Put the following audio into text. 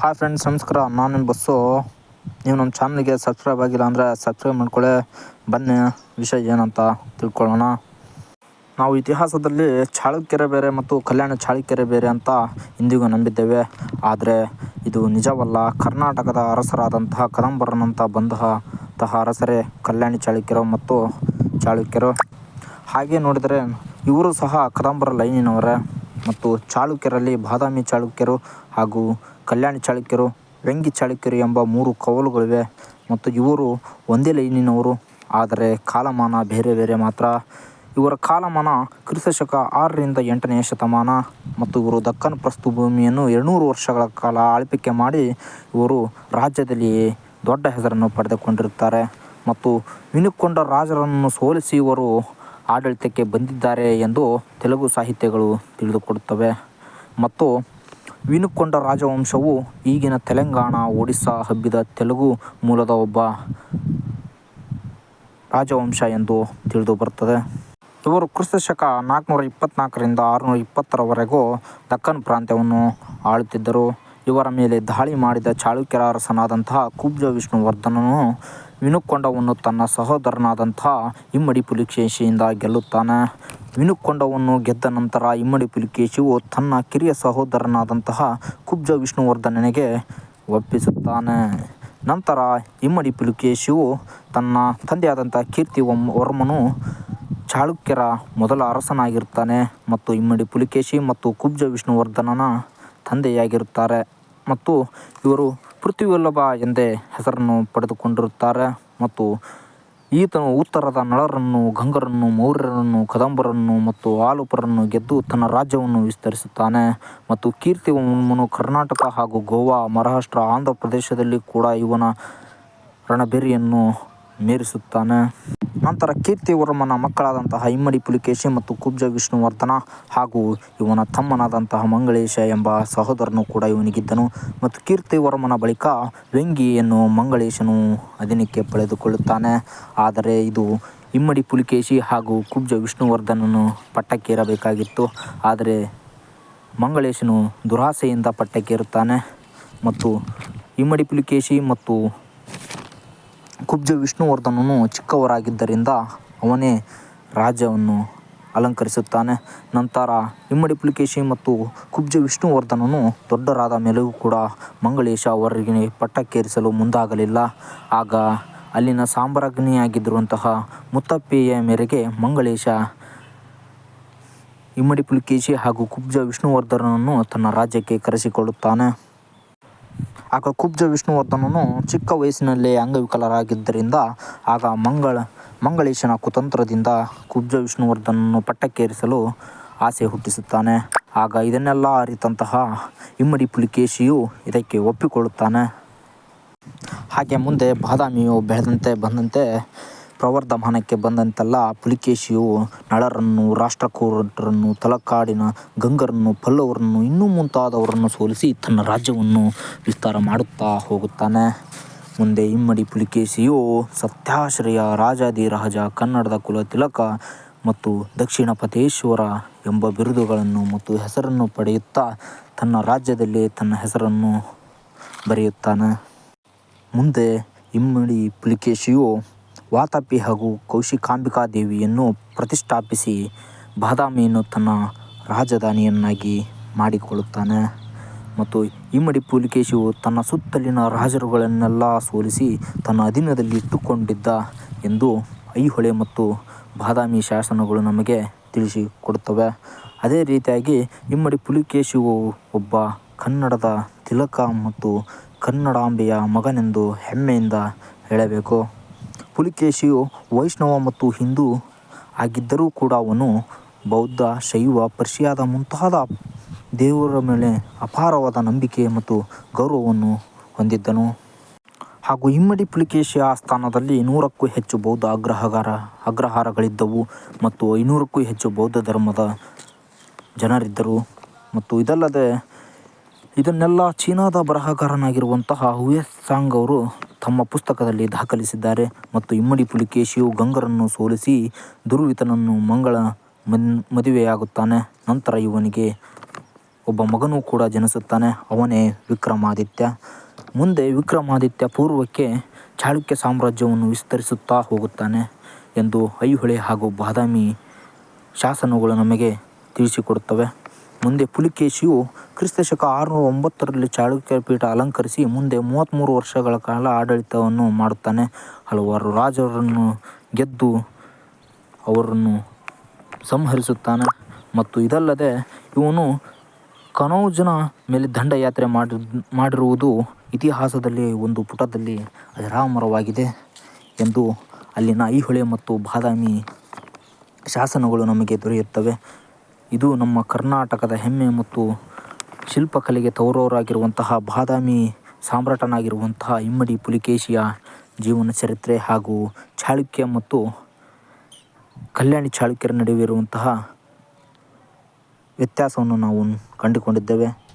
Hi friends ನಮಸ್ಕಾರ. ನಾನು ನಿಮ್ಮ ಬಸ್ಸು. ನೀವು ನಮ್ಮ ಚಾನಲ್ಗೆ ಸಬ್ಸ್ಕ್ರೈಬ್ ಆಗಿಲ್ಲ ಅಂದರೆ ಸಬ್ಸ್ಕ್ರೈಬ್ ಮಾಡ್ಕೊಳ್ಳೆ. ಬನ್ನಿ, ವಿಷಯ ಏನಂತ ತಿಳ್ಕೊಳ್ಳೋಣ. ನಾವು ಇತಿಹಾಸದಲ್ಲಿ ಚಾಳುಕ್ಯರೆ ಬೇರೆ ಮತ್ತು ಕಲ್ಯಾಣ ಚಾಳುಕ್ಯರೆ ಬೇರೆ ಅಂತ ಇಂದಿಗೂ ನಂಬಿದ್ದೇವೆ. ಆದರೆ ಇದು ನಿಜವಲ್ಲ. ಕರ್ನಾಟಕದ ಅರಸರಾದಂತಹ ಕದಂಬರನಂತ ಬಂದಂತಹ ಅರಸರೇ ಕಲ್ಯಾಣಿ ಚಾಳುಕ್ಯರು ಮತ್ತು ಚಾಳುಕ್ಯರು. ಹಾಗೆ ನೋಡಿದರೆ ಇವರು ಸಹ ಕದಂಬರ ಲೈನಿನವರೇ ಮತ್ತು ಚಾಳುಕ್ಯರಲ್ಲಿ ಬಾದಾಮಿ ಚಾಳುಕ್ಯರು ಹಾಗೂ ಕಲ್ಯಾಣಿ ಚಾಳುಕ್ಯರು ವೆಂಗಿ ಚಾಳುಕ್ಯರು ಎಂಬ ಮೂರು ಕವಲುಗಳಿವೆ. ಮತ್ತು ಇವರು ಒಂದೇ ಲೈನಿನವರು. ಆದರೆ ಕಾಲಮಾನ ಬೇರೆ ಬೇರೆ ಮಾತ್ರ. ಇವರ ಕಾಲಮಾನ ಕ್ರಿಸ್ತಶಕ ಆರರಿಂದ ಎಂಟನೆಯ ಶತಮಾನ. ಮತ್ತು ಇವರು ದಕ್ಕನ್ ಪ್ರಸ್ಥಭೂಮಿಯನ್ನು ಎರಡುನೂರು ವರ್ಷಗಳ ಕಾಲ ಆಳ್ವಿಕೆ ಮಾಡಿ ಇವರು ರಾಜ್ಯದಲ್ಲಿ ದೊಡ್ಡ ಹೆಸರನ್ನು ಪಡೆದುಕೊಂಡಿರುತ್ತಾರೆ. ಮತ್ತು ವಿನುಕೊಂಡ ರಾಜರನ್ನು ಸೋಲಿಸಿ ಇವರು ಆಡಳಿತಕ್ಕೆ ಬಂದಿದ್ದಾರೆ ಎಂದು ತೆಲುಗು ಸಾಹಿತ್ಯಗಳು ತಿಳಿದುಕೊಡುತ್ತವೆ. ಮತ್ತು ವಿನುಕೊಂಡ ರಾಜವಂಶವು ಈಗಿನ ತೆಲಂಗಾಣ, ಒಡಿಸ್ಸಾ ಹಬ್ಬಿದ ತೆಲುಗು ಮೂಲದ ಒಬ್ಬ ರಾಜವಂಶ ಎಂದು ತಿಳಿದು ಬರುತ್ತದೆ. ಇವರು ಕ್ರಿಸ್ತ ಶಕ ನಾಲ್ಕುನೂರ ಇಪ್ಪತ್ನಾಲ್ಕರಿಂದ ಆರುನೂರ ಇಪ್ಪತ್ತರವರೆಗೂ ದಕ್ಕನ್ ಪ್ರಾಂತ್ಯವನ್ನು ಆಳುತ್ತಿದ್ದರು. ಇವರ ಮೇಲೆ ದಾಳಿ ಮಾಡಿದ ಚಾಳುಕ್ಯರ ಅರಸನಾದಂತಹ ಕುಬ್ಜ ವಿಷ್ಣುವರ್ಧನನು ವಿನುಕೊಂಡವನ್ನು ತನ್ನ ಸಹೋದರನಾದಂತಹ ಇಮ್ಮಡಿ ಪುಲಿಕೇಶಿಯಿಂದ ಗೆಲ್ಲುತ್ತಾನೆ. ವಿನುಕೊಂಡವನ್ನು ಗೆದ್ದ ನಂತರ ಇಮ್ಮಡಿ ಪುಲಿಕೇಶಿಯು ತನ್ನ ಕಿರಿಯ ಸಹೋದರನಾದಂತಹ ಕುಬ್ಜ ವಿಷ್ಣುವರ್ಧನನಿಗೆ ಒಪ್ಪಿಸುತ್ತಾನೆ. ನಂತರ ಇಮ್ಮಡಿ ಪುಲಿಕೇಶಿಯು ತನ್ನ ತಂದೆಯಾದಂಥ ಕೀರ್ತಿ ವರ್ಮನು ಚಾಳುಕ್ಯರ ಮೊದಲ ಅರಸನಾಗಿರುತ್ತಾನೆ ಮತ್ತು ಇಮ್ಮಡಿ ಪುಲಿಕೇಶಿ ಮತ್ತು ಕುಬ್ಜ ವಿಷ್ಣುವರ್ಧನನ ತಂದೆಯಾಗಿರುತ್ತಾರೆ ಮತ್ತು ಇವರು ಪೃಥ್ವಿವಲ್ಲಭ ಎಂದೇ ಹೆಸರನ್ನು ಪಡೆದುಕೊಂಡಿರುತ್ತಾರೆ ಮತ್ತು ಈತನು ಉತ್ತರದ ನಳರನ್ನು, ಗಂಗರನ್ನು, ಮೌರ್ಯರನ್ನು, ಕದಂಬರನ್ನು ಮತ್ತು ಆಲುಪರನ್ನು ಗೆದ್ದು ತನ್ನ ರಾಜ್ಯವನ್ನು ವಿಸ್ತರಿಸುತ್ತಾನೆ ಮತ್ತು ಕೀರ್ತಿವರ್ಮನು ಕರ್ನಾಟಕ ಹಾಗೂ ಗೋವಾ, ಮಹಾರಾಷ್ಟ್ರ, ಆಂಧ್ರ ಪ್ರದೇಶದಲ್ಲಿ ಕೂಡ ಇವನ ರಣಬೇರಿಯನ್ನು ಮೀರಿಸುತ್ತಾನೆ. ನಂತರ ಕೀರ್ತಿವರ್ಮನ ಮಕ್ಕಳಾದಂತಹ ಇಮ್ಮಡಿ ಪುಲಿಕೇಶಿ ಮತ್ತು ಕುಬ್ಜ ವಿಷ್ಣುವರ್ಧನ ಹಾಗೂ ಇವನ ತಮ್ಮನಾದಂತಹ ಮಂಗಳೇಶ ಎಂಬ ಸಹೋದರನು ಕೂಡ ಇವನಿಗಿದ್ದನು. ಮತ್ತು ಕೀರ್ತಿವರ್ಮನ ಬಳಿಕ ವೆಂಗಿಯನ್ನು ಮಂಗಳೇಶನು ಅಧೀನಕ್ಕೆ ಪಡೆದುಕೊಳ್ಳುತ್ತಾನೆ. ಆದರೆ ಇದು ಇಮ್ಮಡಿ ಪುಲಿಕೇಶಿ ಹಾಗೂ ಕುಬ್ಜ ವಿಷ್ಣುವರ್ಧನನು ಪಟ್ಟಕ್ಕೇರಬೇಕಾಗಿತ್ತು. ಆದರೆ ಮಂಗಳೇಶನು ದುರಾಸೆಯಿಂದ ಪಟ್ಟಕ್ಕೇರುತ್ತಾನೆ. ಮತ್ತು ಇಮ್ಮಡಿ ಪುಲಿಕೇಶಿ ಮತ್ತು ಕುಬ್ಜ ವಿಷ್ಣುವರ್ಧನನು ಚಿಕ್ಕವರಾಗಿದ್ದರಿಂದ ಅವನೇ ರಾಜ್ಯವನ್ನು ಅಲಂಕರಿಸುತ್ತಾನೆ. ನಂತರ ಇಮ್ಮಡಿ ಪುಲಿಕೇಶಿ ಮತ್ತು ಕುಬ್ಜ ವಿಷ್ಣುವರ್ಧನನು ದೊಡ್ಡರಾದ ಮೇಲೆಯೂ ಕೂಡ ಮಂಗಳೇಶ ಅವರಿಗೆ ಪಟ್ಟಕ್ಕೇರಿಸಲು ಮುಂದಾಗಲಿಲ್ಲ. ಆಗ ಅಲ್ಲಿನ ಸಾಮ್ರಾಜ್ಞಿಯಾಗಿದ್ದಂತಹ ಮುತ್ತಪ್ಪೆಯ ಮೇರೆಗೆ ಮಂಗಳೇಶ, ಇಮ್ಮಡಿ ಪುಲಿಕೇಶಿ ಹಾಗೂ ಕುಬ್ಜ ವಿಷ್ಣುವರ್ಧನನನ್ನು ತನ್ನ ರಾಜ್ಯಕ್ಕೆ ಕರೆಸಿಕೊಳ್ಳುತ್ತಾನೆ. ಆಗ ಕುಬ್ಜ ವಿಷ್ಣುವರ್ಧನನು ಚಿಕ್ಕ ವಯಸ್ಸಿನಲ್ಲೇ ಅಂಗವಿಕಲರಾಗಿದ್ದರಿಂದ ಆಗ ಮಂಗಳ, ಮಂಗಳೇಶನ ಕುತಂತ್ರದಿಂದ ಕುಬ್ಜ ವಿಷ್ಣುವರ್ಧನನ್ನು ಪಟ್ಟಕ್ಕೇರಿಸಲು ಆಸೆ ಹುಟ್ಟಿಸುತ್ತಾನೆ. ಆಗ ಇದನ್ನೆಲ್ಲ ಅರಿತಂತಹ ಇಮ್ಮಡಿ ಪುಲಿಕೇಶಿಯು ಇದಕ್ಕೆ ಒಪ್ಪಿಕೊಳ್ಳುತ್ತಾನೆ. ಹಾಗೆ ಮುಂದೆ ಬಾದಾಮಿಯು ಬೆಳೆದಂತೆ ಬಂದಂತೆ ಪ್ರವರ್ಧಮಾನಕ್ಕೆ ಬಂದಂತೆಲ್ಲ ಪುಲಿಕೇಶಿಯು ನಳರನ್ನು, ರಾಷ್ಟ್ರಕೂಟರನ್ನು, ತಲಕಾಡಿನ ಗಂಗರನ್ನು, ಪಲ್ಲವರನ್ನು, ಇನ್ನೂ ಮುಂತಾದವರನ್ನು ಸೋಲಿಸಿ ತನ್ನ ರಾಜ್ಯವನ್ನು ವಿಸ್ತಾರ ಮಾಡುತ್ತಾ ಹೋಗುತ್ತಾನೆ. ಮುಂದೆ ಇಮ್ಮಡಿ ಪುಲಿಕೇಶಿಯು ಸತ್ಯಾಶ್ರಯ ರಾಜಾದಿರಾಜ ಕನ್ನಡದ ಕುಲ ತಿಲಕ ಮತ್ತು ದಕ್ಷಿಣಪಥೇಶ್ವರ ಎಂಬ ಬಿರುದುಗಳನ್ನು ಮತ್ತು ಹೆಸರನ್ನು ಪಡೆಯುತ್ತಾ ತನ್ನ ರಾಜ್ಯದಲ್ಲಿ ತನ್ನ ಹೆಸರನ್ನು ಬರೆಯುತ್ತಾನೆ. ಮುಂದೆ ಇಮ್ಮಡಿ ಪುಲಿಕೇಶಿಯು ವಾತಾಪಿ ಹಾಗೂ ಕೌಶಿಕಾಂಬಿಕಾ ದೇವಿಯನ್ನು ಪ್ರತಿಷ್ಠಾಪಿಸಿ ಬಾದಾಮಿಯನ್ನು ತನ್ನ ರಾಜಧಾನಿಯನ್ನಾಗಿ ಮಾಡಿಕೊಳ್ಳುತ್ತಾನೆ. ಮತ್ತು ಇಮ್ಮಡಿ ಪುಲಿಕೇಶಿಯು ತನ್ನ ಸುತ್ತಲಿನ ರಾಜರುಗಳನ್ನೆಲ್ಲ ಸೋಲಿಸಿ ತನ್ನ ಅಧೀನದಲ್ಲಿ ಇಟ್ಟುಕೊಂಡಿದ್ದ ಎಂದು ಐಹೊಳೆ ಮತ್ತು ಬಾದಾಮಿ ಶಾಸನಗಳು ನಮಗೆ ತಿಳಿಸಿಕೊಡುತ್ತವೆ. ಅದೇ ರೀತಿಯಾಗಿ ಇಮ್ಮಡಿ ಪುಲಿಕೇಶಿಯು ಒಬ್ಬ ಕನ್ನಡದ ತಿಲಕ ಮತ್ತು ಕನ್ನಡಾಂಬೆಯ ಮಗನೆಂದು ಹೆಮ್ಮೆಯಿಂದ ಹೇಳಬೇಕು. ಪುಲಿಕೇಶಿಯು ವೈಷ್ಣವ ಮತ್ತು ಹಿಂದೂ ಆಗಿದ್ದರೂ ಕೂಡ ಅವನು ಬೌದ್ಧ, ಶೈವ, ಪರ್ಷಿಯಾದ ಮುಂತಾದ ದೇವರ ಮೇಲೆ ಅಪಾರವಾದ ನಂಬಿಕೆ ಮತ್ತು ಗೌರವವನ್ನು ಹೊಂದಿದ್ದನು. ಹಾಗೂ ಇಮ್ಮಡಿ ಪುಲಿಕೇಶಿಯ ಸ್ಥಾನದಲ್ಲಿ ನೂರಕ್ಕೂ ಹೆಚ್ಚು ಬೌದ್ಧ ಅಗ್ರಹಾರ, ಅಗ್ರಹಾರಗಳಿದ್ದವು ಮತ್ತು ಐನೂರಕ್ಕೂ ಹೆಚ್ಚು ಬೌದ್ಧ ಧರ್ಮದ ಜನರಿದ್ದರು. ಮತ್ತು ಇದಲ್ಲದೆ ಇದನ್ನೆಲ್ಲ ಚೀನಾದ ಬರಹಗಾರನಾಗಿರುವಂತಹ ಹುಯೆನ್ಸಾಂಗ್ ಅವರು ತಮ್ಮ ಪುಸ್ತಕದಲ್ಲಿ ದಾಖಲಿಸಿದ್ದಾರೆ ಮತ್ತು ಇಮ್ಮಡಿ ಪುಲಿಕೇಶಿಯು ಗಂಗರನ್ನು ಸೋಲಿಸಿ ದುರ್ವಿತನನ್ನು ಮಂಗಳ ಮದುವೆಯಾಗುತ್ತಾನೆ. ನಂತರ ಇವನಿಗೆ ಒಬ್ಬ ಮಗನೂ ಕೂಡ ಜನಿಸುತ್ತಾನೆ, ಅವನೇ ವಿಕ್ರಮಾದಿತ್ಯ. ಮುಂದೆ ವಿಕ್ರಮಾದಿತ್ಯ ಪೂರ್ವಕ್ಕೆ ಚಾಳುಕ್ಯ ಸಾಮ್ರಾಜ್ಯವನ್ನು ವಿಸ್ತರಿಸುತ್ತಾ ಹೋಗುತ್ತಾನೆ ಎಂದು ಐಹೊಳೆ ಹಾಗೂ ಬಾದಾಮಿ ಶಾಸನಗಳು ನಮಗೆ ತಿಳಿಸಿಕೊಡುತ್ತವೆ. ಮುಂದೆ ಪುಲಿಕೇಶಿಯು ಕ್ರಿಸ್ತಶಕ ಆರುನೂರ ಒಂಬತ್ತರಲ್ಲಿ ಚಾಳುಕ್ಯ ಪೀಠ ಅಲಂಕರಿಸಿ ಮುಂದೆ ಮೂವತ್ತ್ಮೂರು ವರ್ಷಗಳ ಕಾಲ ಆಡಳಿತವನ್ನು ಮಾಡುತ್ತಾನೆ. ಹಲವಾರು ರಾಜರನ್ನು ಗೆದ್ದು ಅವರನ್ನು ಸಂಹರಿಸುತ್ತಾನೆ. ಮತ್ತು ಇದಲ್ಲದೆ ಇವನು ಕನೌಜನ ಮೇಲೆ ದಂಡಯಾತ್ರೆ ಮಾಡಿ ಮಾಡಿರುವುದು ಇತಿಹಾಸದಲ್ಲಿ ಒಂದು ಪುಟದಲ್ಲಿ ಅಜರಾಮರವಾಗಿದೆ ಎಂದು ಅಲ್ಲಿನ ಐಹೊಳೆ ಮತ್ತು ಬಾದಾಮಿ ಶಾಸನಗಳು ನಮಗೆ ದೊರೆಯುತ್ತವೆ. ಇದು ನಮ್ಮ ಕರ್ನಾಟಕದ ಹೆಮ್ಮೆ ಮತ್ತು ಶಿಲ್ಪಕಲೆಗೆ ತೌರವರಾಗಿರುವಂತಹ ಬಾದಾಮಿ ಸಾಮ್ರಾಟನಾಗಿರುವಂತಹ ಇಮ್ಮಡಿ ಪುಲಿಕೇಶಿಯ ಜೀವನ ಚರಿತ್ರೆ ಹಾಗೂ ಚಾಳುಕ್ಯ ಮತ್ತು ಕಲ್ಯಾಣಿ ಚಾಳುಕ್ಯರ ನಡುವೆ ಇರುವಂತಹ ವ್ಯತ್ಯಾಸವನ್ನು ನಾವು ಕಂಡುಕೊಂಡಿದ್ದೇವೆ.